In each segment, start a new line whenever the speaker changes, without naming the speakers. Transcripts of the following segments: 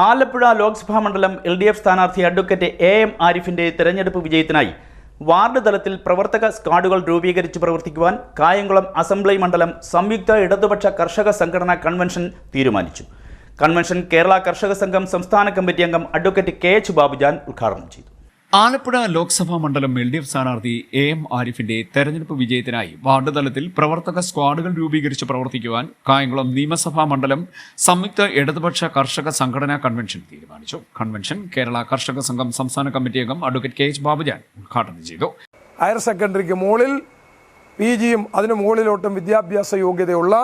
ആലപ്പുഴ ലോക്സഭാ മണ്ഡലം L D F സ്ഥാനാർത്ഥി advocate A M ആരിഫിന്റെ തെരഞ്ഞെടുപ്പ് വിജയത്തിനായി വാർഡ് തലത്തിൽ പ്രവർത്തക സ്ക്വാഡുകൾ രൂപീകരിച്ച് പ്രവർത്തിക്കുവാൻ കായംകുളം അസംബ്ലി മണ്ഡലം സംയുക്ത ഇടതുപക്ഷ കർഷക സംഘടനാ കൺവെൻഷൻ തീരുമാനിച്ചു. കൺവെൻഷൻ കേരള കർഷക സംഘം സംസ്ഥാന കമ്മിറ്റി അംഗം അഡ്വക്കേറ്റ് കെ എച്ച് ബാബുജാൻ ഉദ്ഘാടനം ചെയ്തു.
ആലപ്പുഴ ലോക്സഭാ മണ്ഡലം എൽ ഡി എഫ് സ്ഥാനാർത്ഥി എ എം ആരിഫിന്റെ തെരഞ്ഞെടുപ്പ് വിജയത്തിനായി വാർഡ് തലത്തിൽ പ്രവർത്തക സ്ക്വാഡുകൾ രൂപീകരിച്ച് പ്രവർത്തിക്കുവാൻ കായംകുളം നിയമസഭാ മണ്ഡലം സംയുക്ത ഇടതുപക്ഷ കർഷക സംഘടനാ കൺവെൻഷൻ തീരുമാനിച്ചു. കൺവെൻഷൻ കേരള കർഷക സംഘം സംസ്ഥാന കമ്മിറ്റി അംഗം അഡ്വക്കേറ്റ് കെ എച്ച് ബാബുജാൻ ഉദ്ഘാടനം ചെയ്തു.
ഹയർ സെക്കൻഡറിക്ക് മുകളിൽ പി ജിയും അതിന് മുകളിലോട്ടും വിദ്യാഭ്യാസ യോഗ്യതയുള്ള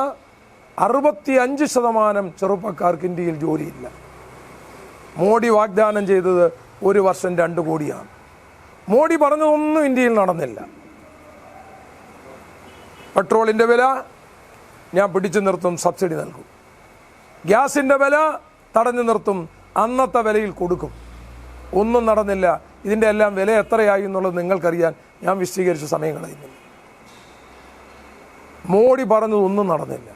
അറുപത്തി അഞ്ച് ശതമാനം ചെറുപ്പക്കാർക്ക് ഇന്ത്യയിൽ ജോലിയില്ല. മോഡി വാഗ്ദാനം ചെയ്തത് ഒരു വർഷം രണ്ട് കോടിയാണ്. മോഡി പറഞ്ഞതൊന്നും ഇന്ത്യയിൽ നടന്നില്ല. പെട്രോളിന്റെ വില ഞാൻ പിടിച്ചു നിർത്തും സബ്സിഡി നൽകും. ഗ്യാസിന്റെ വില തടഞ്ഞു നിർത്തും അന്നത്തെ വിലയിൽ കൊടുക്കും. ഒന്നും നടന്നില്ല. ഇതിന്റെ എല്ലാം വില എത്രയായി എന്നുള്ളത് നിങ്ങൾക്കറിയാൻ ഞാൻ വിശദീകരിച്ച സമയം കളയുന്നില്ല. മോഡി പറഞ്ഞതൊന്നും നടന്നില്ല.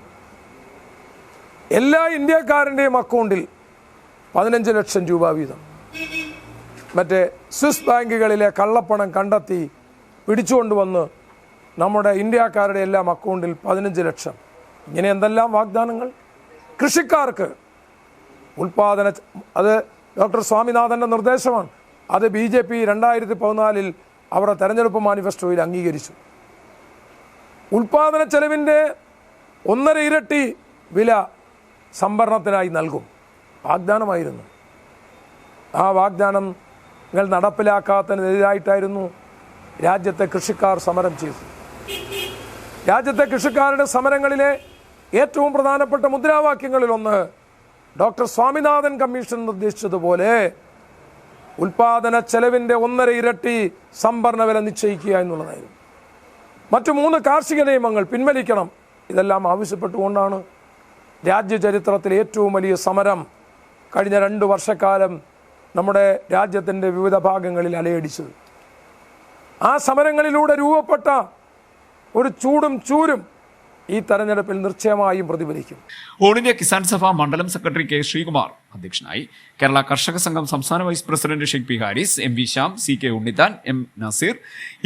എല്ലാ ഇന്ത്യക്കാരന്റെയും അക്കൗണ്ടിൽ പതിനഞ്ച് ലക്ഷം രൂപ വീതം. മറ്റേ സ്വിസ് ബാങ്കുകളിലെ കള്ളപ്പണം കണ്ടെത്തി പിടിച്ചുകൊണ്ടുവന്ന് നമ്മുടെ ഇന്ത്യക്കാരുടെ എല്ലാം അക്കൗണ്ടിൽ പതിനഞ്ച് ലക്ഷം. ഇങ്ങനെ എന്തെല്ലാം വാഗ്ദാനങ്ങൾ? കൃഷിക്കാർക്ക് ഉൽപാദന അത് ഡോക്ടർ സ്വാമിനാഥന്റെ നിർദ്ദേശമാണ്. അത് ബി ജെ പി രണ്ടായിരത്തി പതിനാലിൽ അവരുടെ തെരഞ്ഞെടുപ്പ് മാനിഫെസ്റ്റോയിൽ അംഗീകരിച്ചു. ഉൽപാദന ചെലവിന്റെ ഒന്നര ഇരട്ടി വില സംഭരണത്തിനായി നൽകും. വാഗ്ദാനമായിരുന്നു. ആ വാഗ്ദാനം നിങ്ങൾ നടപ്പിലാക്കാത്തതിനെതിരായിട്ടായിരുന്നു രാജ്യത്തെ കൃഷിക്കാർ സമരം ചെയ്തത്. രാജ്യത്തെ കൃഷിക്കാരുടെ സമരങ്ങളിലെ ഏറ്റവും പ്രധാനപ്പെട്ട മുദ്രാവാക്യങ്ങളിലൊന്ന് ഡോക്ടർ സ്വാമിനാഥൻ കമ്മീഷൻ നിർദ്ദേശിച്ചതുപോലെ ഉൽപാദന ചെലവിന്റെ ഒന്നര ഇരട്ടി സംഭരണ വില നിശ്ചയിക്കുക എന്നുള്ളതായിരുന്നു. മറ്റു മൂന്ന് കാർഷിക നിയമങ്ങൾ പിൻവലിക്കണം. ഇതെല്ലാം ആവശ്യപ്പെട്ടുകൊണ്ടാണ് രാജ്യചരിത്രത്തിലെ ഏറ്റവും വലിയ സമരം കഴിഞ്ഞ രണ്ട് വർഷക്കാലം നമ്മുടെ രാജ്യത്തിന്റെ വിവിധ ഭാഗങ്ങളിൽ അലയടിച്ചത്. ആ സമരങ്ങളിലൂടെ രൂപപ്പെട്ട ഒരു ചൂടും ചൂരും ഈ തെരഞ്ഞെടുപ്പിൽ നിശ്ചയമായും പ്രതിഫലിക്കും.
ഓൾ ഇന്ത്യ കിസാൻ സഭ മണ്ഡലം സെക്രട്ടറി കെ ശ്രീകുമാർ അധ്യക്ഷനായി കേരള കർഷക സംഘം സംസ്ഥാന vice president Sheikh P Haris M V Shyam C K Unnithan M Nazeer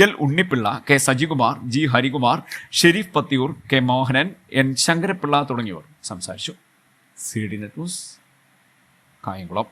L Unnipillai K Sajikumar G Harikumar Sherif Pathiyoor K Mohanan N Sankarapillai തുടങ്ങിയവർ സംസാരിച്ചു. C D net news Kayamkulam.